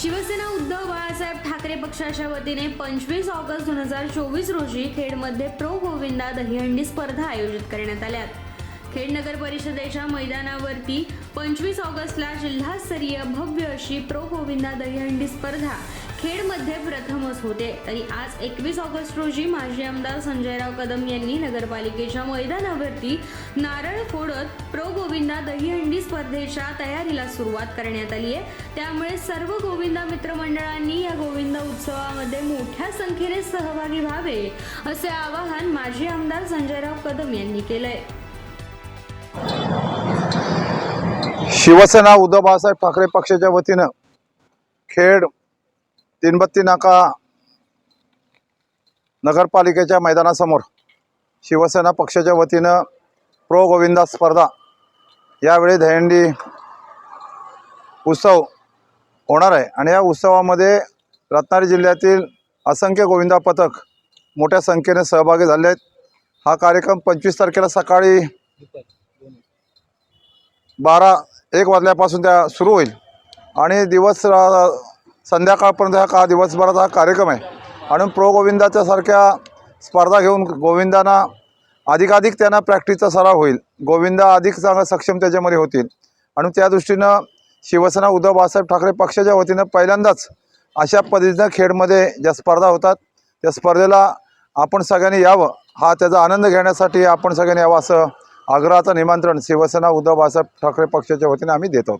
शिवसेना उद्धव बाळासाहेब ठाकरे पक्षाच्या वतीने पंचवीस ऑगस्ट दोन हजार चोवीस रोजी खेडमध्ये प्रो गोविंदा दहीहंडी स्पर्धा आयोजित करण्यात आल्यात खेड नगर परिषदेच्या मैदानावरती पंचवीस ऑगस्टला जिल्हास्तरीय भव्य अशी प्रो गोविंदा दहीहंडी स्पर्धा खेडमध्ये प्रथमच होते. तरी आज एकवीस ऑगस्ट रोजी माजी आमदार संजयराव कदम यांनी नगरपालिकेच्या मैदानावरती नारळ फोडत प्रो गोविंदा दहीहंडी स्पर्धेच्या तयारीला सुरुवात करण्यात आली आहे. त्यामुळे सर्व गोविंदा मित्रमंडळांनी या गोविंदा उत्सवामध्ये मोठ्या संख्येने सहभागी व्हावे असे आवाहन माजी आमदार संजयराव कदम यांनी केलंय. शिवसेना उद्धव बाळासाहेब ठाकरे पक्षाच्या वतीनं खेड तीनबत्ती नाका नगरपालिकेच्या मैदानासमोर शिवसेना पक्षाच्या वतीनं प्रो गोविंदा स्पर्धा. यावेळी दहीहंडी उत्सव होणार आहे. आणि या उत्सवामध्ये रत्नागिरी जिल्ह्यातील असंख्य गोविंदा पथक मोठ्या संख्येने सहभागी झाले आहेत. हा कार्यक्रम पंचवीस तारखेला सकाळी बारा एक वाजल्यापासून त्या सुरू होईल. आणि दिवस रा- संध्याकाळपर्यंत हा का दिवसभराचा हा कार्यक्रम आहे. आणि प्रो गोविंदाच्या सारख्या स्पर्धा घेऊन गोविंदांना अधिकाधिक त्यांना प्रॅक्टिसचा सराव होईल. गोविंदा अधिक चांगला सक्षम त्याच्यामध्ये होतील. आणि त्या दृष्टीनं शिवसेना उद्धव बाळासाहेब ठाकरे पक्षाच्या वतीनं पहिल्यांदाच अशा पद्धतीनं खेडमध्ये ज्या स्पर्धा होतात त्या स्पर्धेला आपण सगळ्यांनी यावं हा त्याचा आनंद घेण्यासाठी आपण सगळ्यांनी यावं असं आग्रहाचं निमंत्रण शिवसेना उद्धव बाळासाहेब ठाकरे पक्षाच्या वतीनं आम्ही देत आहोत.